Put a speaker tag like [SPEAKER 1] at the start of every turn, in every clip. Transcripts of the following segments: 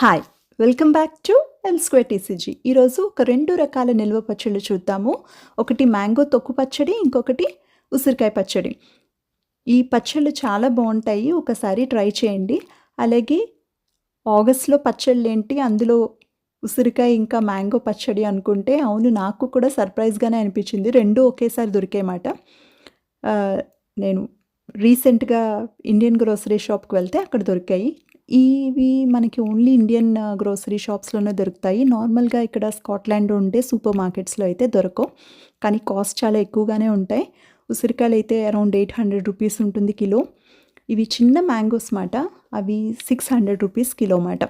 [SPEAKER 1] Hi welcome back to L square TCG ఈరోజు ఒక రెండు రకాల నిల్వ పచ్చళ్ళు చూద్దాము. ఒకటి మ్యాంగో తొక్కు పచ్చడి ఇంకొకటి ఉసిరికాయ పచ్చడి. ఈ పచ్చళ్ళు చాలా బాగుంటాయి. ఒకసారి ట్రై చేయండి. అలాగే ఆగస్ట్లో పచ్చళ్ళు ఏంటి? అందులో ఉసిరికాయ ఇంకా మ్యాంగో పచ్చడి అనుకుంటే అవును నాకు కూడా సర్ప్రైజ్గానే అనిపించింది. రెండు ఒకేసారి దొరికేమాట నేను రీసెంట్గా ఇండియన్ గ్రోసరీ షాప్కి వెళ్తే అక్కడ దొరికాయి. ఇవి మనకి ఓన్లీ ఇండియన్ గ్రోసరీ షాప్స్లోనే దొరుకుతాయి. నార్మల్గా ఇక్కడ స్కాట్లాండ్ ఉండే సూపర్ మార్కెట్స్లో అయితే దొరకవు. కానీ కాస్ట్ చాలా ఎక్కువగానే ఉంటాయి. ఉసిరికాయలు అయితే అరౌండ్ ఎయిట్ హండ్రెడ్ రూపీస్ ఉంటుంది కిలో. ఇవి చిన్న మ్యాంగోస్ మాట. అవి సిక్స్ హండ్రెడ్ రూపీస్ కిలో మాట.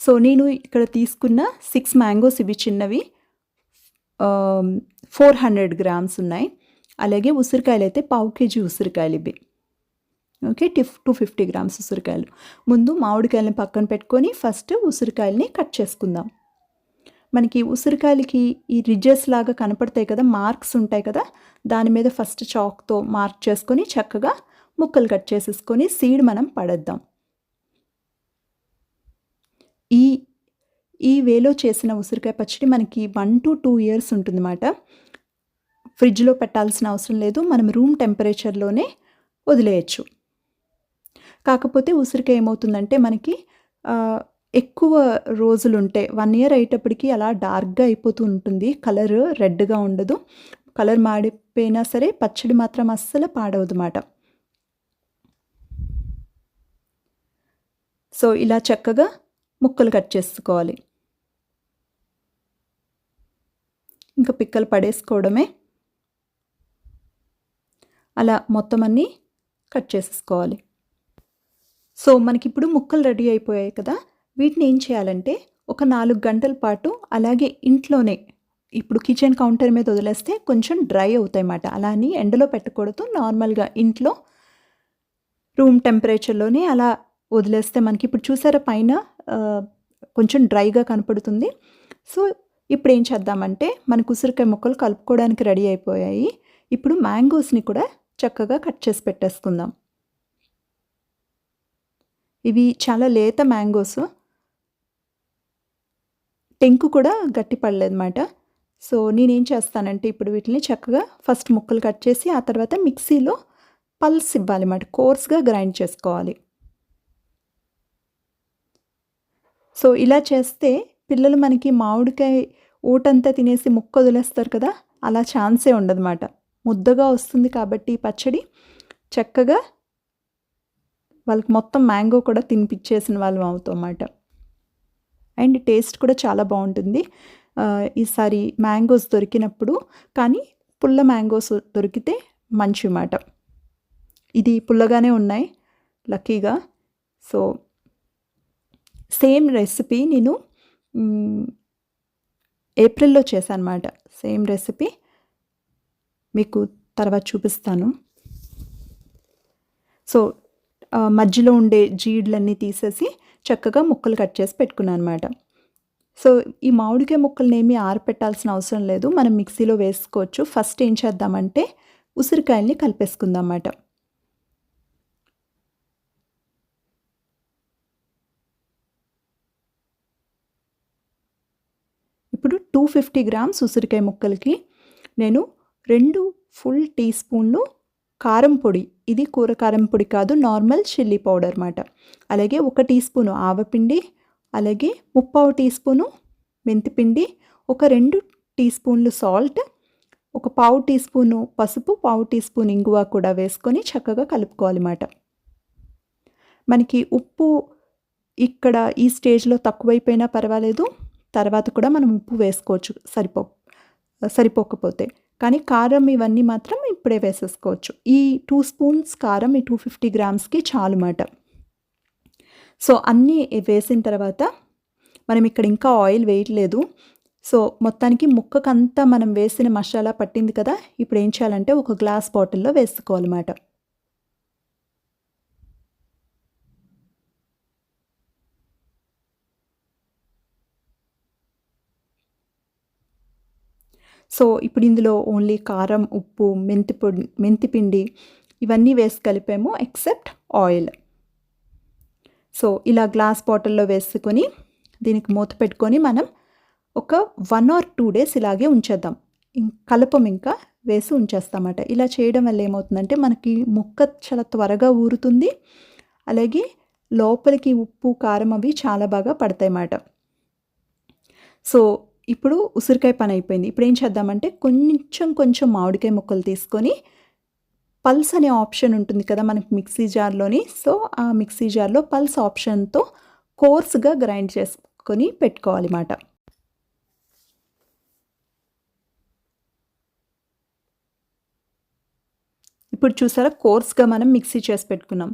[SPEAKER 1] సో నేను ఇక్కడ తీసుకున్న సిక్స్ మ్యాంగోస్ ఇవి చిన్నవి. ఫోర్ హండ్రెడ్ గ్రామ్స్ ఉన్నాయి. అలాగే ఉసిరికాయలు అయితే పావు కేజీ ఉసిరికాయలు ఇవి. ఓకే టిఫ్ టూ ఫిఫ్టీ గ్రామ్స్ ఉసిరికాయలు. ముందు మామిడికాయలని పక్కన పెట్టుకొని ఫస్ట్ ఉసిరికాయలని కట్ చేసుకుందాం. మనకి ఉసిరికాయలకి ఈ రిజెస్ లాగా కనపడతాయి కదా మార్క్స్ ఉంటాయి కదా దాని మీద ఫస్ట్ చాక్తో మార్క్ చేసుకొని చక్కగా ముక్కలు కట్ చేసేసుకొని సీడ్ మనం పడేద్దాం. ఈ ఈ వేలో చేసిన ఉసిరికాయ పచ్చడి మనకి వన్ టు టూ ఇయర్స్ ఉంటుందన్నమాట. ఫ్రిడ్జ్లో పెట్టాల్సిన అవసరం లేదు మనం రూమ్ టెంపరేచర్లోనే వదిలేయచ్చు. కాకపోతే ఉసిరికాయ ఏమవుతుందంటే మనకి ఎక్కువ రోజులు ఉంటే వన్ ఇయర్ అయ్యేటప్పటికి అలా డార్క్గా అయిపోతూ ఉంటుంది. కలర్ రెడ్గా ఉండదు. కలర్ మాడిపోయినా సరే పచ్చడి మాత్రం అస్సలు పాడవదు మాట సో ఇలా చక్కగా ముక్కలు కట్ చేసుకోవాలి. ఇంకా పిక్కలు పడేసుకోవడమే. అలా మొత్తం అన్నీ కట్ చేసేసుకోవాలి. సో మనకి ఇప్పుడు ముక్కలు రెడీ అయిపోయాయి కదా. వీటిని ఏం చేయాలంటే ఒక నాలుగు గంటల పాటు అలాగే ఇంట్లోనే ఇప్పుడు కిచెన్ కౌంటర్ మీద వదిలేస్తే కొంచెం డ్రై అవుతాయి అన్నమాట అలా అని ఎండలో పెట్టకూడదు. నార్మల్గా ఇంట్లో రూమ్ టెంపరేచర్లోనే అలా వదిలేస్తే మనకి ఇప్పుడు చూసారా పైన కొంచెం డ్రైగా కనపడుతుంది. సో ఇప్పుడు ఏం చేద్దామంటే మనకు ఉసిరికాయ ముక్కలు కలుపుకోవడానికి రెడీ అయిపోయాయి. ఇప్పుడు మ్యాంగోస్ని కూడా చక్కగా కట్ చేసి పెట్టేసుకుందాం. ఇవి చాలా లేత మ్యాంగోస్. టెంకు కూడా గట్టి పడలేదన్నమాట. సో నేనేం చేస్తానంటే ఇప్పుడు వీటిని చక్కగా ఫస్ట్ ముక్కలు కట్ చేసి ఆ తర్వాత మిక్సీలో పల్స్ ఇవ్వాలి అన్నమాట కోర్స్గా గ్రైండ్ చేసుకోవాలి. సో ఇలా చేస్తే పిల్లలు మనకి మామిడికాయ ఊటంతా తినేసి ముక్క వదిలేస్తారు కదా అలా ఛాన్సే ఉండదన్నమాట. ముద్దగా వస్తుంది కాబట్టి పచ్చడి చక్కగా వాళ్ళకి మొత్తం మ్యాంగో కూడా తినిపించేసిన వాళ్ళం అవుతాం అన్నమాట అండ్ టేస్ట్ కూడా చాలా బాగుంటుంది. ఈసారి మ్యాంగోస్ దొరికినప్పుడు కానీ పుల్ల మ్యాంగోస్ దొరికితే మంచి మాట ఇది పుల్లగానే ఉన్నాయి లక్కీగా. సో సేమ్ రెసిపీ నేను ఏప్రిల్లో చేశాను అనమాట సేమ్ రెసిపీ మీకు తర్వాత చూపిస్తాను. సో మధ్యలో ఉండే జీడ్లన్నీ తీసేసి చక్కగా ముక్కలు కట్ చేసి పెట్టుకున్నాను అనమాట సో ఈ మామిడికాయ ముక్కల్ని ఏమీ ఆరపెట్టాల్సిన అవసరం లేదు. మనం మిక్సీలో వేసుకోవచ్చు. ఫస్ట్ ఏం చేద్దామంటే ఉసిరికాయల్ని కలిపేసుకుందాం అన్నమాట. ఇప్పుడు టూ ఫిఫ్టీ గ్రామ్స్ ఉసిరికాయ ముక్కలకి నేను రెండు ఫుల్ టీ స్పూన్లు కారం పొడి. ఇది కూర కారం పొడి కాదు నార్మల్ చిల్లీ పౌడర్ అన్నమాట అలాగే ఒక టీ స్పూను ఆవపిండి అలాగే ముప్పావు టీ స్పూను మెంతిపిండి ఒక రెండు టీ స్పూన్లు సాల్ట్ ఒక పావు టీ స్పూను పసుపు పావు టీ స్పూన్ ఇంగువ కూడా వేసుకొని చక్కగా కలుపుకోవాలన్నమాట మనకి ఉప్పు ఇక్కడ ఈ స్టేజ్లో తక్కువైపోయినా పర్వాలేదు. తర్వాత కూడా మనం ఉప్పు వేసుకోవచ్చు సరిపో సరిపోకపోతే. కానీ కారం ఇవన్నీ మాత్రం ఇప్పుడే వేసేసుకోవచ్చు. ఈ టూ స్పూన్స్ కారం ఈ టూ ఫిఫ్టీ గ్రామ్స్కి చాలు మాట. సో అన్నీ వేసిన తర్వాత మనం ఇక్కడ ఇంకా ఆయిల్ వేయట్లేదు. సో మొత్తానికి ముక్కకంతా మనం వేసిన మసాలా పట్టింది కదా ఇప్పుడు ఏం చేయాలంటే ఒక గ్లాస్ బాటిల్లో వేసుకోవాలన్నమాట సో ఇప్పుడు ఇందులో ఓన్లీ కారం ఉప్పు మెంతి పొడి మెంతి పిండి ఇవన్నీ వేసి కలిపాము ఎక్సెప్ట్ ఆయిల్ సో ఇలా గ్లాస్ బాటిల్లో వేసుకొని దీనికి మూత పెట్టుకొని మనం ఒక వన్ ఆర్ టూ డేస్ ఇలాగే ఉంచేద్దాం. ఇం- కలపం ఇంకా వేసి ఉంచేస్తామట. ఇలా చేయడం వల్ల ఏమవుతుందంటే మనకి ముక్క చాలా త్వరగా ఊరుతుంది అలాగే లోపలికి ఉప్పు కారం అవి చాలా బాగా పడతాయి అన్నమాట సో ఇప్పుడు ఉసిరికాయ పని అయిపోయింది. ఇప్పుడు ఏం చేద్దామంటే కొంచెం కొంచెం మామిడికాయ ముక్కలు తీసుకొని పల్స్ అనే ఆప్షన్ ఉంటుంది కదా మనకి మిక్సీ జార్లోని. సో ఆ మిక్సీ జార్లో పల్స్ ఆప్షన్తో కోర్స్గా గ్రైండ్ చేసుకొని పెట్టుకోవాలి అన్నమాట. ఇప్పుడు చూసారా కోర్స్గా మనం మిక్సీ చేసి పెట్టుకున్నాం.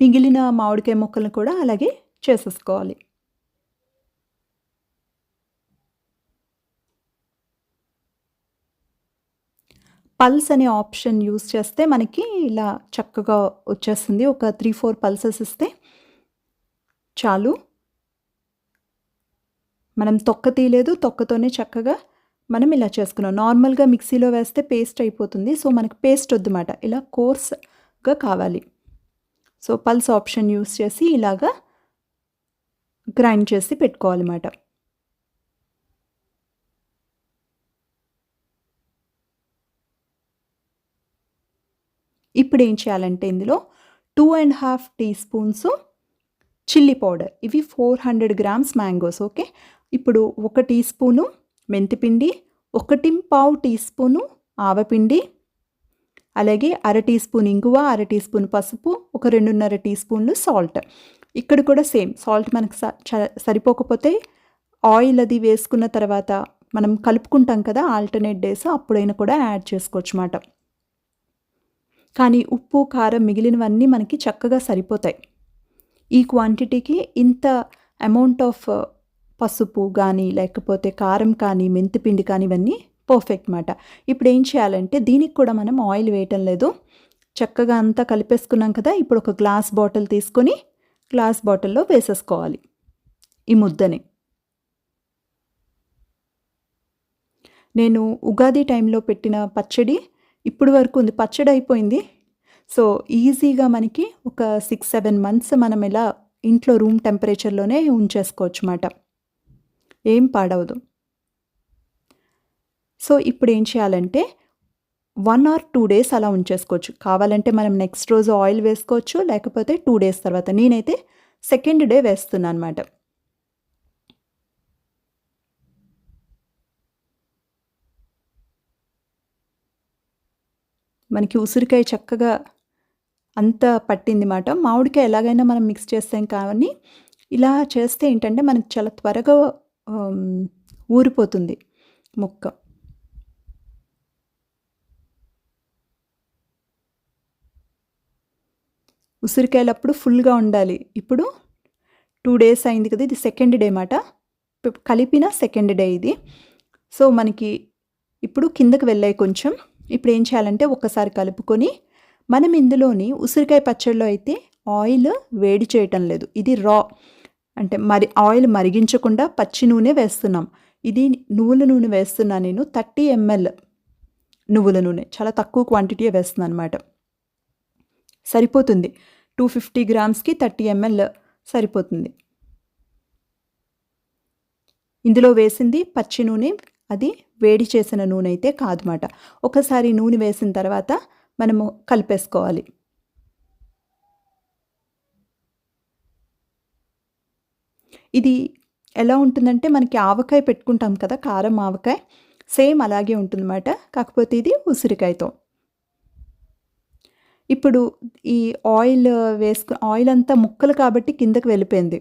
[SPEAKER 1] మిగిలిన మామిడికాయ ముక్కలను కూడా అలాగే చేసేసుకోవాలి. పల్స్ అనే ఆప్షన్ యూస్ చేస్తే మనకి ఇలా చక్కగా వచ్చేస్తుంది. ఒక త్రీ ఫోర్ పల్సెస్ ఇస్తే చాలు. మనం తొక్క తీయలేదు తొక్కతోనే చక్కగా మనం ఇలా చేసుకున్నాం. నార్మల్గా మిక్సీలో వేస్తే పేస్ట్ అయిపోతుంది. సో మనకి పేస్ట్ వద్దుమాట ఇలా కోర్స్గా కావాలి. సో పల్స్ ఆప్షన్ యూస్ చేసి ఇలాగా గ్రైండ్ చేసి పెట్టుకోవాలన్నమాట. ఇప్పుడు ఏం చేయాలంటే ఇందులో two and half teaspoons chilli powder. ఇవి four hundred grams mangoes okay? ఇప్పుడు ఒక టీ స్పూను మెంతిపిండి ఒకటి పావు టీ స్పూను ఆవపిండి అలాగే అర టీ స్పూన్ ఇంగువ అర టీ స్పూన్ పసుపు ఒక రెండున్నర టీ స్పూన్లు సాల్ట్. ఇక్కడ కూడా సేమ్ సాల్ట్ మనకు స- చ- సరిపోకపోతే ఆయిల్ అది వేసుకున్న తర్వాత మనం కలుపుకుంటాం కదా ఆల్టర్నేట్ డేస్ అప్పుడైనా కూడా యాడ్ చేసుకోవచ్చు అన్నమాట కానీ ఉప్పు కారం మిగిలినవన్నీ మనకి చక్కగా సరిపోతాయి. ఈ క్వాంటిటీకి ఇంత అమౌంట్ ఆఫ్ uh, పసుపు కానీ లేకపోతే కారం కానీ మెంతిపిండి కానీ ఇవన్నీ పర్ఫెక్ట్ మాట. ఇప్పుడు ఏం చేయాలంటే దీనికి కూడా మనం ఆయిల్ వేయటం లేదు. చక్కగా అంతా కలిపేసుకున్నాం కదా ఇప్పుడు ఒక గ్లాస్ బాటిల్ తీసుకొని గ్లాస్ బాటిల్లో వేసేసుకోవాలి. ఈ ముద్దని. నేను ఉగాది టైంలో పెట్టిన పచ్చడి ఇప్పుడు వరకు ఉంది పచ్చడి అయిపోయింది. సో ఈజీగా మనకి ఒక సిక్స్ సెవెన్ మంత్స్ మనం ఇలా ఇంట్లో రూమ్ టెంపరేచర్లోనే ఉంచేసుకోవచ్చు అన్నమాట ఏం పాడవదు. సో ఇప్పుడు ఏం చేయాలంటే వన్ ఆర్ టూ డేస్ అలా ఉంచేసుకోవచ్చు. కావాలంటే మనం నెక్స్ట్ రోజు ఆయిల్ వేసుకోవచ్చు లేకపోతే టూ డేస్ తర్వాత. నేనైతే సెకండ్ డే వేస్తున్నాను అనమాట మనకి ఉసిరికాయ చక్కగా అంత పట్టింది మాట. మామిడికాయ ఎలాగైనా మనం మిక్స్ చేస్తాం కానీ ఇలా చేస్తే ఏంటంటే మనకి చాలా త్వరగా ఊరిపోతుంది ముక్క. ఉసిరికాయలప్పుడు ఫుల్గా ఉండాలి. ఇప్పుడు టూ డేస్ అయింది కదా ఇది సెకండ్ డే మాట. కలిపిన సెకండ్ డే ఇది. సో మనకి ఇప్పుడు కిందకి వెళ్ళాయి కొంచెం. ఇప్పుడు ఏం చేయాలంటే ఒక్కసారి కలుపుకొని మనం ఇందులోని ఉసిరికాయ పచ్చడిలో అయితే ఆయిల్ వేడి చేయటం లేదు. ఇది రా అంటే మరి ఆయిల్ మరిగించకుండా పచ్చి నూనె వేస్తున్నాం. ఇది నువ్వుల నూనె వేస్తున్నా నేను థర్టీ ఎంఎల్ నువ్వుల నూనె. చాలా తక్కువ క్వాంటిటీ వేస్తున్నాను అనమాట సరిపోతుంది. టూ ఫిఫ్టీ గ్రామ్స్కి థర్టీ ఎంఎల్ సరిపోతుంది. ఇందులో వేసింది పచ్చి నూనె. అది వేడి చేసిన నూనె అయితే కాదన్నమాట ఒకసారి నూనె వేసిన తర్వాత మనము కలిపేసుకోవాలి. ఇది ఎలా ఉంటుందంటే మనకి ఆవకాయ పెట్టుకుంటాం కదా కారం ఆవకాయ సేమ్ అలాగే ఉంటుందన్నమాట. కాకపోతే ఇది ఉసిరికాయతో. ఇప్పుడు ఈ ఆయిల్ వేసుకు ఆయిల్ అంతా ముక్కలు కాబట్టి కిందకి వెళ్ళిపోయింది.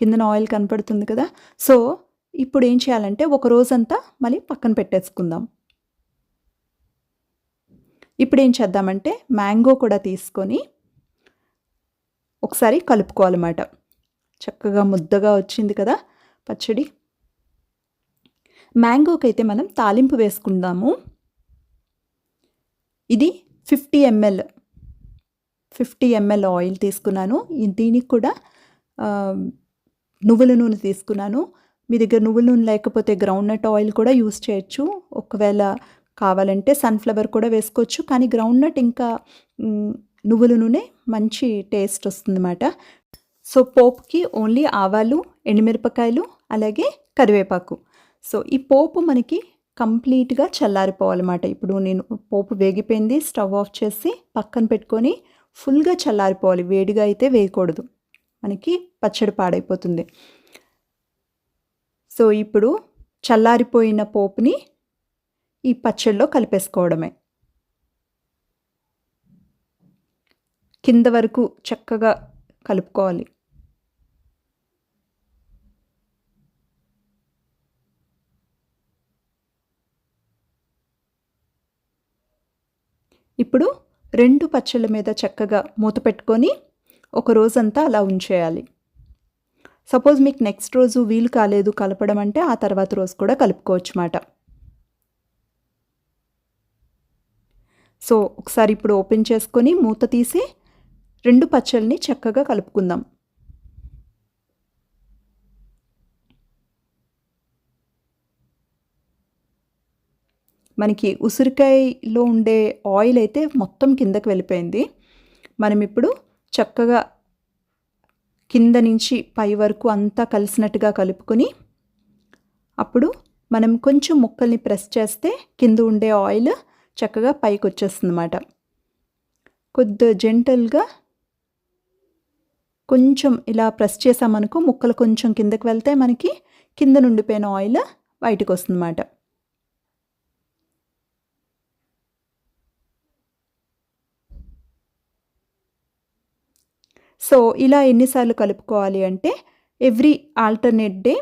[SPEAKER 1] కిందన ఆయిల్ కనపడుతుంది కదా. సో ఇప్పుడు ఏం చేయాలంటే ఒక రోజంతా మళ్ళీ పక్కన పెట్టేసుకుందాం. ఇప్పుడు ఏం చేద్దామంటే మ్యాంగో కూడా తీసుకొని ఒకసారి కలుపుకోవాలన్నమాట. చక్కగా ముద్దగా వచ్చింది కదా పచ్చడి. మ్యాంగోకి అయితే మనం తాలింపు వేసుకుందాము. ఇది fifty ML fifty ML oil తీసుకున్నాను. దీనికి కూడా నువ్వుల నూనె తీసుకున్నాను. మీ దగ్గర నువ్వుల నూనె లేకపోతే గ్రౌండ్ నట్ ఆయిల్ కూడా యూస్ చేయొచ్చు. ఒకవేళ కావాలంటే సన్ఫ్లవర్ కూడా వేసుకోవచ్చు. కానీ గ్రౌండ్ నట్ ఇంకా నువ్వుల నూనె మంచి టేస్ట్ వస్తుందన్నమాట. సో పోపుకి ఓన్లీ ఆవాలు ఎండుమిరపకాయలు అలాగే కరివేపాకు. సో ఈ పోపు మనకి కంప్లీట్గా చల్లారిపోవాలన్నమాట. ఇప్పుడు నేను పోపు వేగిపోయింది స్టవ్ ఆఫ్ చేసి పక్కన పెట్టుకొని ఫుల్గా చల్లారిపోవాలి. వేడిగా అయితే వేయకూడదు. మనకి పచ్చడి పాడైపోతుంది. సో ఇప్పుడు చల్లారిపోయిన పోపుని ఈ పచ్చడిలో కలిపేసుకోవడమే. కింద వరకు చక్కగా కలుపుకోవాలి. ఇప్పుడు రెండు పచ్చళ్ళ మీద చక్కగా మూత పెట్టుకొని ఒక రోజంతా అలా ఉంచేయాలి. సపోజ్ మీకు నెక్స్ట్ రోజు వీలు కాలేదు కలపడం అంటే ఆ తర్వాత రోజు కూడా కలుపుకోవచ్చు మాట. సో ఒకసారి ఇప్పుడు ఓపెన్ చేసుకొని మూత తీసి రెండు పచ్చళ్ళని చక్కగా కలుపుకుందాం. మనకి ఉసిరికాయలో ఉండే ఆయిల్ అయితే మొత్తం కిందకి వెళ్ళిపోయింది. మనం ఇప్పుడు చక్కగా కింద నుంచి పై వరకు అంతా కలిసినట్టుగా కలుపుకొని అప్పుడు మనం కొంచెం ముక్కల్ని ప్రెస్ చేస్తే కింద ఉండే ఆయిల్ చక్కగా పైకి వచ్చేస్తుంది అన్నమాట కొద్ది జెంటల్గా కొంచెం ఇలా ప్రెస్ చేసామనుకో ముక్కలు కొంచెం కిందకి వెళ్తే మనకి కింద నుండిపోయిన ఆయిల్ బయటకు వస్తుందన్నమాట. సో ఇలా ఎన్నిసార్లు కలుపుకోవాలి అంటే ఎవ్రీ ఆల్టర్నేట్ డే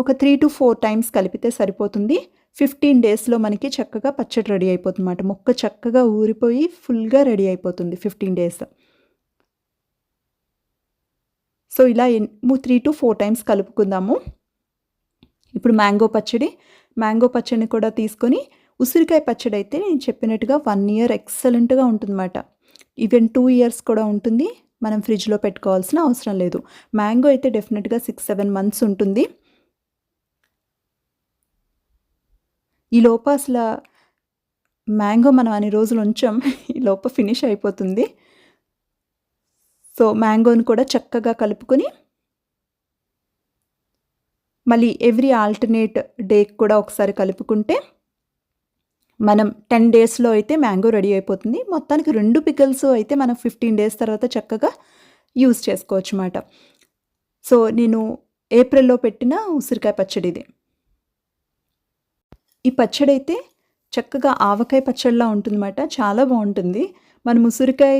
[SPEAKER 1] ఒక త్రీ టు ఫోర్ టైమ్స్ కలిపితే సరిపోతుంది. ఫిఫ్టీన్ డేస్లో మనకి చక్కగా పచ్చడి రెడీ అయిపోతుంది అన్నమాట మొక్క చక్కగా ఊరిపోయి ఫుల్గా రెడీ అయిపోతుంది ఫిఫ్టీన్ డేస్. సో ఇలా త్రీ టు ఫోర్ టైమ్స్ కలుపుకుందాము. ఇప్పుడు మ్యాంగో పచ్చడి. మ్యాంగో పచ్చడిని కూడా తీసుకొని ఉసిరికాయ పచ్చడి అయితే నేను చెప్పినట్టుగా వన్ ఇయర్ ఎక్సలెంట్గా ఉంటుందన్నమాట. ఈవెన్ టూ ఇయర్స్ కూడా ఉంటుంది. మనం ఫ్రిడ్జ్లో పెట్టుకోవాల్సిన అవసరం లేదు. మ్యాంగో అయితే డెఫినెట్గా సిక్స్ సెవెన్ మంత్స్ ఉంటుంది. ఈ లోప అసలు మ్యాంగో మనం అన్ని రోజులు ఉంచాం. ఈ లోప ఫినిష్ అయిపోతుంది. సో మ్యాంగోని కూడా చక్కగా కలుపుకొని మళ్ళీ ఎవ్రీ ఆల్టర్నేట్ డేకి కూడా ఒకసారి కలుపుకుంటే మనం టెన్ డేస్లో అయితే మ్యాంగో రెడీ అయిపోతుంది. మొత్తానికి రెండు పికల్స్ అయితే మనం ఫిఫ్టీన్ డేస్ తర్వాత చక్కగా యూస్ చేసుకోవచ్చు అన్నమాట సో నేను ఏప్రిల్లో పెట్టిన ఉసిరికాయ పచ్చడి ఇది. ఈ పచ్చడి అయితే చక్కగా ఆవకాయ పచ్చడిలా ఉంటుందన్నమాట. చాలా బాగుంటుంది. మనం ఉసిరికాయ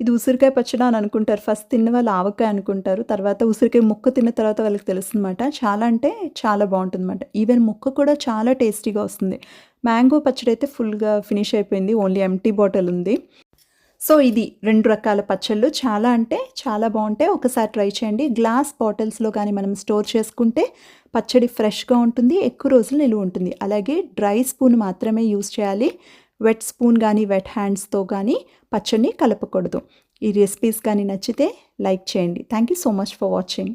[SPEAKER 1] ఇది ఉసిరికాయ పచ్చడి అని అనుకుంటారు. ఫస్ట్ తిన్న వాళ్ళు ఆవకాయ అనుకుంటారు. తర్వాత ఉసిరికాయ ముక్క తిన్న తర్వాత వాళ్ళకి తెలుస్తుందన్నమాట. చాలా అంటే చాలా బాగుంటుందన్నమాట. ఈవెన్ ముక్క కూడా చాలా టేస్టీగా వస్తుంది. మ్యాంగో పచ్చడి అయితే ఫుల్గా ఫినిష్ అయిపోయింది. ఓన్లీ ఎంటీ బాటిల్ ఉంది. సో ఇది రెండు రకాల పచ్చళ్ళు. చాలా అంటే చాలా బాగుంటాయి. ఒకసారి ట్రై చేయండి. గ్లాస్ బాటిల్స్లో కానీ మనం స్టోర్ చేసుకుంటే పచ్చడి ఫ్రెష్గా ఉంటుంది. ఎక్కువ రోజులు నిలువ ఉంటుంది. అలాగే డ్రై స్పూన్ మాత్రమే యూస్ చేయాలి. వెట్ స్పూన్ కానీ వెట్ హ్యాండ్స్తో కానీ. పచ్చడిని కలపకూడదు. ఈ రెసిపీస్ కానీ నచ్చితే లైక్ చేయండి. Thank you so much for watching